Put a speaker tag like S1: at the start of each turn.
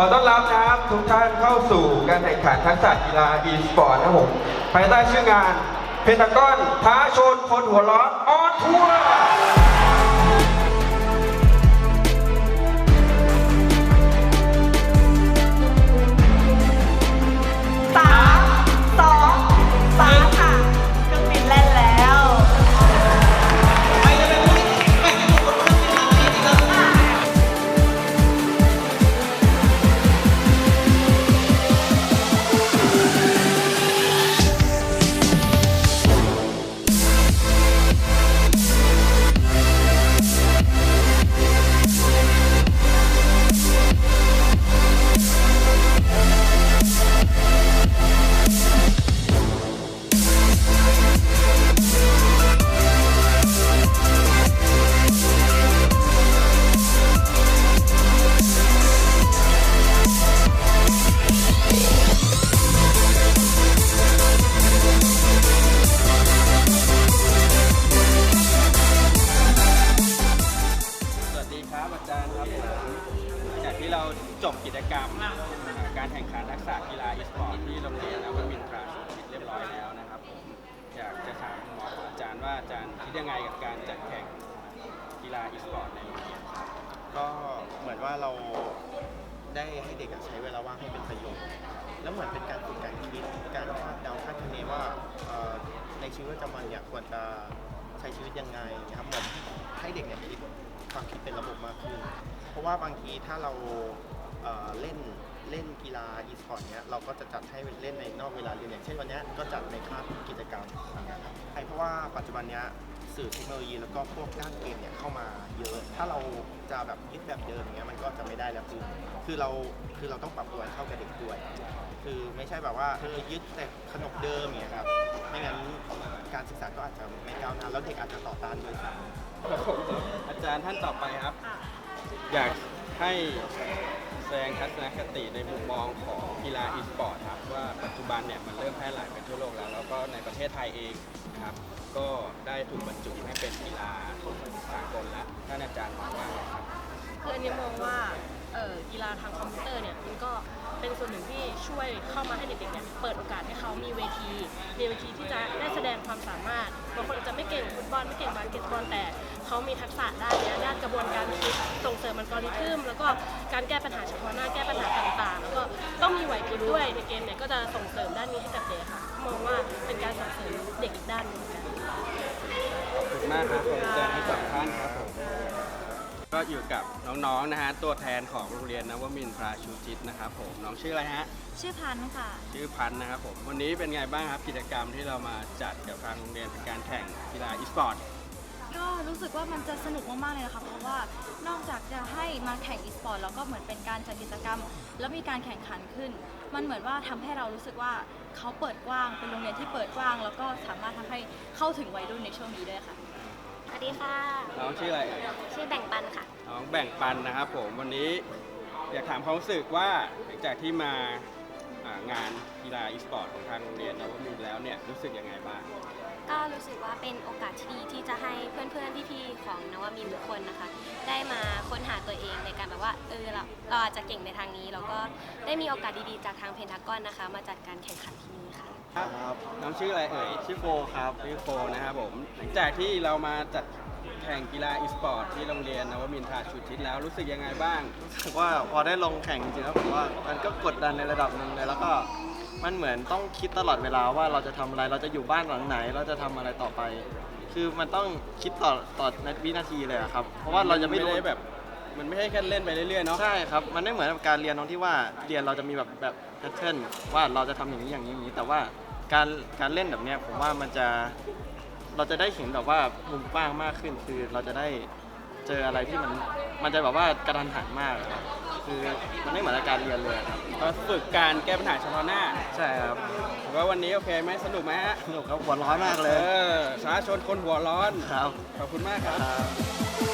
S1: ขอต้อนรับทุกท่านเข้าสู่การแข่งขันทักษะกีฬา e-sport นะครับผมภายใต้ชื่องานเพนทากอนท้าชนคนหัวร้อนออนทัวร์
S2: จบกิจกรรม การแข่งขันทักษะกีฬาอีสปอร์ตที่โรงเรียนนวมินทราสุขิตเรียบร้อยแล้วนะครับผมอยากจะถามหมออาจารย์ว่าอาจารย์คิดยังไงกับการจัดแข่งกีฬาอีสปอร์ตในโรงเรียนครับ
S3: ก็เหมือนว่าเราได้ให้เด็กอะใช้เวลาว่างให้เป็นประโยชน์ แล้วเหมือนเป็นการฝึกการคิด การคาดเดาคาดคะเนว่าเอ่อในชีวิตประจำวันเนี่ยควรจะใช้ชีวิตยังไงนะครับเหมือนให้เด็กเนี่ยคิดความคิดเป็นระบบมากขึ้น เพราะว่าบางทีถ้าเรา เอ่อเล่นเล่นกีฬาอีสปอร์ตเนี่ยเราก็จะจัดให้เล่นในนอกเวลาเรียนอย่างเช่นวันเนี้ยก็จัดในคาบกิจกรรมนะครับใช่เพราะว่าปัจจุบันเนี้ยสื่อเทคโนโลยีแล้วก็พวกด้านเกมเนี่ยเข้ามาเยอะ ถ้าเราจะแบบคิดแบบเดิมอย่างเงี้ยมันก็จะไม่ได้แล้วคือคือเราคือเราต้องปรับตัวให้เข้ากับเด็กด้วย คือไม่ใช่แบบว่าเธอยึดแต่ขนบเดิมอย่างเงี้ยครับไม่งั้นการศึกษาก็อาจจะไม่ก้าวหน้าแล้วเด็กอาจจะต่อต้านด้วยซ้ำ
S2: ครับผมอาจารย์ท่านต่อไปครับ อยากให้ แสดงทัศนคติในมุมมองของกีฬาอีสปอร์ตครับว่าปัจจุบันเนี่ยมันเริ่มแพร่หลายไปทั่วโลกแล้ว แล้วก็ในประเทศไทยเองนะครับก็ได้ถูกบรรจุให้เป็นกีฬาสากลแล้วท่านอาจารย์มองว่าไงครับ
S4: คืออันนี้มองว่าเอ่อกีฬาทางคอมพิวเตอร์เนี่ยมันก็เป็นส่วนหนึ่งที่ช่วยเข้ามาให้เด็กๆเนี่ยเปิดโอกาสให้เขามีเวทีมีเวทีที่จะได้แสดงความสามารถบางคนอาจจะไม่เก่งฟุตบอลไม่เก่งบาสเกตบอลแต่ เขามีทักษะด้านเนี้ยด้านกระบวนการคิดส่งเสริมอัลกอริทึมแล้วก็การแก้ปัญหาเฉพาะหน้าแก้ปัญหาต่างๆ แล้วก็ต้องมีไหวพริบด้วยในเกมเนี่ยก็จะส่งเสริมด้านนี้ให้กับเด็กค่ะมองว่าเป็นการส่งเสริมเด็กอีกด้านหนึงเหมือนกัน
S2: ขอบคุณมากครับผมอาจารย์ทั้งสองท่านครับผมก็อยู่กับน้องๆนะฮะตัวแทนของโรงเรียนนวมินทราชูจิตนะครับผมน้องชื่ออะไรฮะ
S5: ชื่อพันธุ์ค่ะ
S2: ชื่อพันธ์นะครับผมวันนี้เป็นไงบ้างครับกิจกรรมที่เรามาจัดกับทางโรงเรียนเป็นการแข่งกีฬาอีสปอร์ต
S5: ก็รู้สึกว่ามันจะสนุกมากๆเลยนะคะเพราะว่านอกจากจะให้มาแข่งอีสปอร์ตแล้วก็เหมือนเป็นการจัดกิจกรรม แล้วมีการแข่งขันขึ้น มันเหมือนว่าทำให้เรารู้สึกว่าเขาเปิดกว้างเป็นโรงเรียนที่เปิดกว้าง แล้วก็สามารถทำให้เข้าถึงวัยรุ่นในช่วงนี้ด้วยค่ะ
S6: สวัสดีค่ะ
S2: น้องชื่ออะไรเอ่ย
S6: ชื่อแบ่งปันค่ะ
S2: น้องแบ่งปันนะครับผมวันนี้อยากถามความรู้สึกว่าหลังจากที่มาอ่า งานกีฬาอีสปอร์ตของทางโรงเรียนนวมินทร์แล้วเนี่ยรู้สึกยังไงบ้าง
S6: ก็รู้สึกว่าเป็นโอกาสที่ดีที่จะให้เพื่อนๆพี่ๆของนวมินทร์ทุกคนนะคะ ได้มาค้นหาตัวเองในการแบบว่าเออเราเราอาจจะเก่งในทางนี้แล้วก็ได้มีโอกาสดีๆจากทางเพนทากอนนะคะ มาจัดการแข่งขันที่นี่ค่ะ
S2: ครับน้องชื่ออะไรเอ่ยชื่อโฟครับชื่อโฟนะครับผมหลังจากที่เรามาจัด แข่งกีฬาอีสปอร์ตที่โรงเรียนนวมินทราชูทิศแล้วรู้สึกยังไงบ้าง
S3: รู้สึกว่าพอได้ลงแข่งจริงๆแล้วผมว่ามันก็กดดันในระดับหนึ่งเลยแล้วก็มันเหมือนต้องคิดตลอดเวลาว่าเราจะทำอะไรเราจะอยู่บ้านหลังไหน เราจะทำอะไรต่อไป คือมันต้องคิดต่อต่อในวินาทีเลยอะครับ เพราะว่าเราจะไม่รู้
S2: ด้แบบ มันไม่ใช่แค่เล่นไปเรื่อยๆเนาะ
S3: ใช่ครับ มันไม่เหมือนกับการเรียนตรงที่ว่าเรียนเราจะมีแบบแบบแพทเทิร์นว่าเราจะทำอย่างนี้อย่างนี้อย่างนี้ แต่ว่าการการเล่นแบบเนี้ยผมว่ามันจะ เราจะได้เห็นแบบว่ามุมกว้างมากขึ้น คือเราจะได้เจออะไรที่มันมันจะแบบว่ากระทันหันมากอะครับคือมันไม่เหมือนกับการเรียนเลยอะครับ
S2: ก็ฝึกการแก้ปัญหาเฉพาะหน้า
S3: ใช่ครับ
S2: ถือว่าวันนี้โอเคไหมสนุกไหมฮะ
S3: สนุกครับหัวร้อนมากเล
S2: เอยอสาชนคนหัวร้อน
S3: ครับ
S2: ขอบคุณมากครับ
S3: ครับ